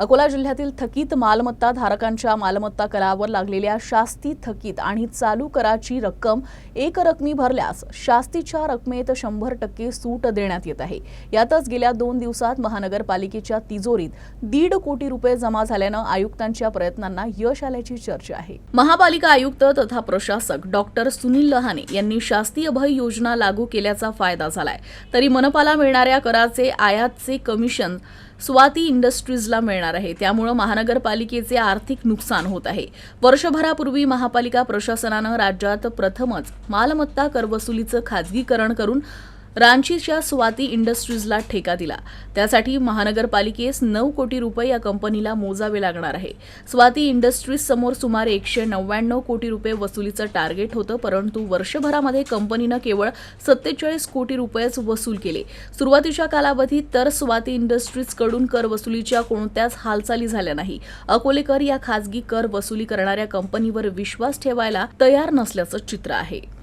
अकोला जिल्ह्यातील थकीत मालमत्ता धारकांच्या मालमत्ता करावर लागलेल्या शास्ती थकीत आणि चालू कराची रक्कम एक रकमी भरल्यास शास्तीच्या रकमेत शंभर टक्के सूट देण्यात येत आहे. यातच गेल्या दोन दिवसात महानगरपालिकेच्या तिजोरीत दीड कोटी रुपये जमा झाल्यानं आयुक्तांच्या प्रयत्नांना यश आल्याची चर्चा आहे. महापालिका आयुक्त तथा प्रशासक डॉक्टर सुनील लहाने यांनी शास्ती अभय योजना लागू केल्याचा फायदा झालाय. तरी मनपाला मिळणाऱ्या कराचे आयातचे कमिशन स्वाती इंडस्ट्रीजला मिळणार आहे. त्यामुळं महानगरपालिकेचे आर्थिक नुकसान होत आहे. वर्षभरापूर्वी महापालिका प्रशासनानं राज्यात प्रथमच मालमत्ता करवसुलीचं खाजगीकरण करून रांचीच्या स्वाती इंडस्ट्रीजला ठेका दिला. त्यासाठी महानगरपालिकेस नऊ कोटी रुपये या कंपनीला मोजावे लागणार आहे. स्वाती इंडस्ट्रीज समोर सुमारे एकशे नव्याण्णव कोटी रुपये वसुलीचं टार्गेट होतं परंतु वर्षभरामध्ये कंपनीनं केवळ सत्तेचाळीस कोटी रुपयेच वसूल केले. सुरुवातीच्या कालावधीत तर स्वाती इंडस्ट्रीजकडून कर वसुलीच्या कोणत्याच हालचाली झाल्या नाही. अकोलेकर या खासगी कर वसुली करणाऱ्या कंपनीवर विश्वास ठेवायला तयार नसल्याचं चित्र आहे.